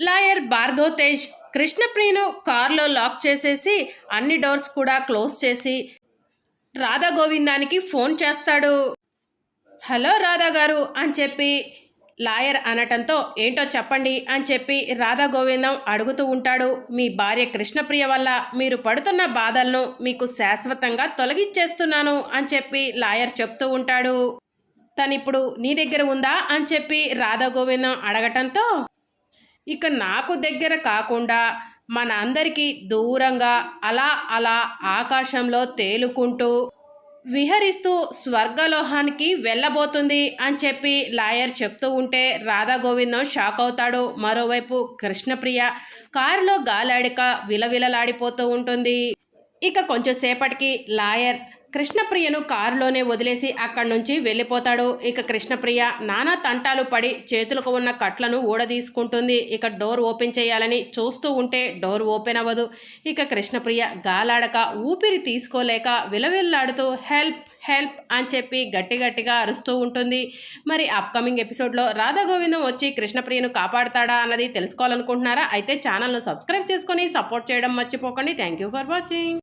Lawyer Bhargav Tej కృష్ణప్రియను కారులో lock చేసేసి అన్ని డోర్స్ కూడా క్లోజ్ చేసి రాధా గోవిందానికి ఫోన్ చేస్తాడు. హలో రాధా గారు అని చెప్పి లాయర్ అనటంతో ఏంటో చెప్పండి అని చెప్పి రాధా గోవిందం అడుగుతూ ఉంటాడు. మీ భార్య కృష్ణప్రియ వల్ల మీరు పడుతున్న బాధలను మీకు శాశ్వతంగా తొలగిచ్చేస్తున్నాను అని చెప్పి లాయర్ చెప్తూ ఉంటాడు. తనిప్పుడు నీ దగ్గర ఉందా? అని చెప్పి రాధా గోవిందం అడగటంతో ఇక నాకు దగ్గర కాకుండా మన అందరికీ దూరంగా అలా అలా ఆకాశంలో తేలుకుంటూ విహరిస్తూ స్వర్గలోహానికి వెళ్ళబోతుంది అని చెప్పి లాయర్ చెప్తూ ఉంటే రాధా గోవిందం షాక్ అవుతాడు. మరోవైపు కృష్ణప్రియ కారులో గాలాడిక విలవిలలాడిపోతూ ఉంటుంది. ఇక కొంచెం సేపటికి లాయర్ కృష్ణప్రియను కారులోనే వదిలేసి అక్కడి నుంచి వెళ్ళిపోతాడు. ఇక కృష్ణప్రియ నానా తంటాలు పడి చేతులకు ఉన్న కట్లను ఊడదీసుకుంటుంది. ఇక డోర్ ఓపెన్ చేయాలని చూస్తూ ఉంటే డోర్ ఓపెన్ అవ్వదు. ఇక కృష్ణప్రియ గాలాడక ఊపిరి తీసుకోలేక విలవిల్లాడుతూ హెల్ప్ హెల్ప్ అని చెప్పి గట్టి గట్టిగా అరుస్తూ ఉంటుంది. మరి అప్కమింగ్ ఎపిసోడ్లో రాధా గోవిందం వచ్చి కృష్ణప్రియను కాపాడతాడా అన్నది తెలుసుకోవాలనుకుంటున్నారా? అయితే ఛానల్ను సబ్స్క్రైబ్ చేసుకొని సపోర్ట్ చేయడం మర్చిపోకండి. Thank you for watching.